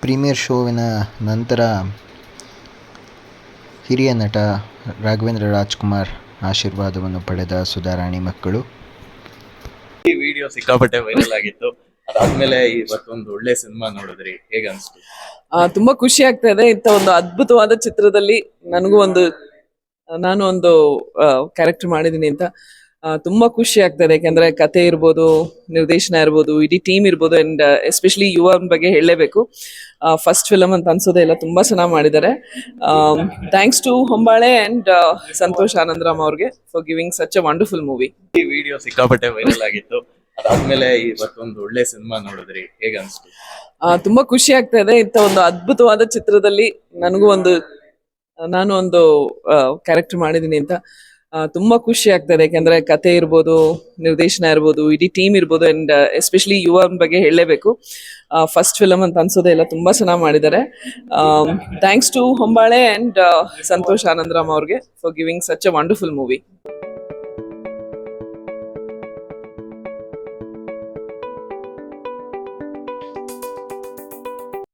Premier ಶೋವಿನ ನಂತರ ಹಿರಿಯ ನಟ ರಾಘವೇಂದ್ರ ರಾಜ್ಕುಮಾರ್ ಆಶೀರ್ವಾದವನ್ನು ಪಡೆದ ಸುಧಾರಾಣಿ ಮಕ್ಕಳು. ಈ ವಿಡಿಯೋ ಸಿಕ್ಕಾಪಟ್ಟೆ ವೈರಲ್ ಆಗಿತ್ತು. ಅದಾದ್ಮೇಲೆ ಇವತ್ತೊಂದು ಒಳ್ಳೆ ಸಿನಿಮಾ ನೋಡಿದ್ರಿ. ಹೇಗ ಅನ್ಸ್ತು? ಆ, ತುಂಬಾ ಖುಷಿ ಆಗ್ತಾ ಇದೆ. ಇಂಥ ಒಂದು ಅದ್ಭುತವಾದ ಚಿತ್ರದಲ್ಲಿ ನನಗೂ ಒಂದು ನಾನು ಒಂದು ಕ್ಯಾರೆಕ್ಟರ್ ಮಾಡಿದ್ದೀನಿ ಅಂತ. ತುಂಬಾ ಖುಷಿ ಆಗ್ತದೆ. ಯಾಕಂದ್ರೆ ಕತೆ ಇರ್ಬೋದು ನಿರ್ದೇಶನ ಇರ್ಬೋದು ಇಡೀ ಟೀಮ್ ಇರ್ಬೋದು ಅಂಡ್ ಎಸ್ಪೆಷಲಿ ಯುವ ಬಗ್ಗೆ ಹೇಳಲೇಬೇಕು. ಫಸ್ಟ್ ಫಿಲಮ್ ಅಂತ ಅನ್ಸೋದೇ ಇಲ್ಲ ತುಂಬಾ ಚೆನ್ನಾಗಿ ಮಾಡಿದ್ದಾರೆ. Thanks to Hombale and Santosh Anandram ಅವ್ರಿಗೆ for giving such a wonderful movie ಈ ವಿಡಿಯೋ ಸಿಕ್ಕಾಪಟ್ಟೆ ವೈರಲ್ ಆಗಿತ್ತು. ಅದಾದ್ಮೇಲೆ ಇವತ್ತೊಂದು ಒಳ್ಳೆ ಸಿನಿಮಾ ನೋಡಿದ್ರಿ. ಹೇಗೆ ಅನ್ಸ್ತು? ತುಂಬಾ ಖುಷಿ ಆಗ್ತಾ ಇದೆ. ಇಂಥ ಒಂದು ಅದ್ಭುತವಾದ ಚಿತ್ರದಲ್ಲಿ ನನಗೂ ಒಂದು ನಾನು ಒಂದು ಕ್ಯಾರೆಕ್ಟರ್ ಮಾಡಿದ್ದೀನಿ ಅಂತ ತುಂಬಾ ಖುಷಿ ಆಗ್ತದೆ. ಯಾಕಂದ್ರೆ ಕತೆ ಇರ್ಬೋದು, ನಿರ್ದೇಶನ ಇರ್ಬೋದು, ಇಡೀ ಟೀಮ್ ಇರ್ಬೋದು ಅಂಡ್ ಎಸ್ಪೆಷಲಿ ಯುವ ಬಗ್ಗೆ ಹೇಳಲೇಬೇಕು. ಫಸ್ಟ್ ಫಿಲಮ್ ಅಂತ ಅನ್ಸೋದೇ ಇಲ್ಲ, ತುಂಬಾ ಚೆನ್ನಾಗಿ ಮಾಡಿದ್ದಾರೆ thanks to Hombale and Santosh Anandram ಅವ್ರಿಗೆ for giving such a wonderful movie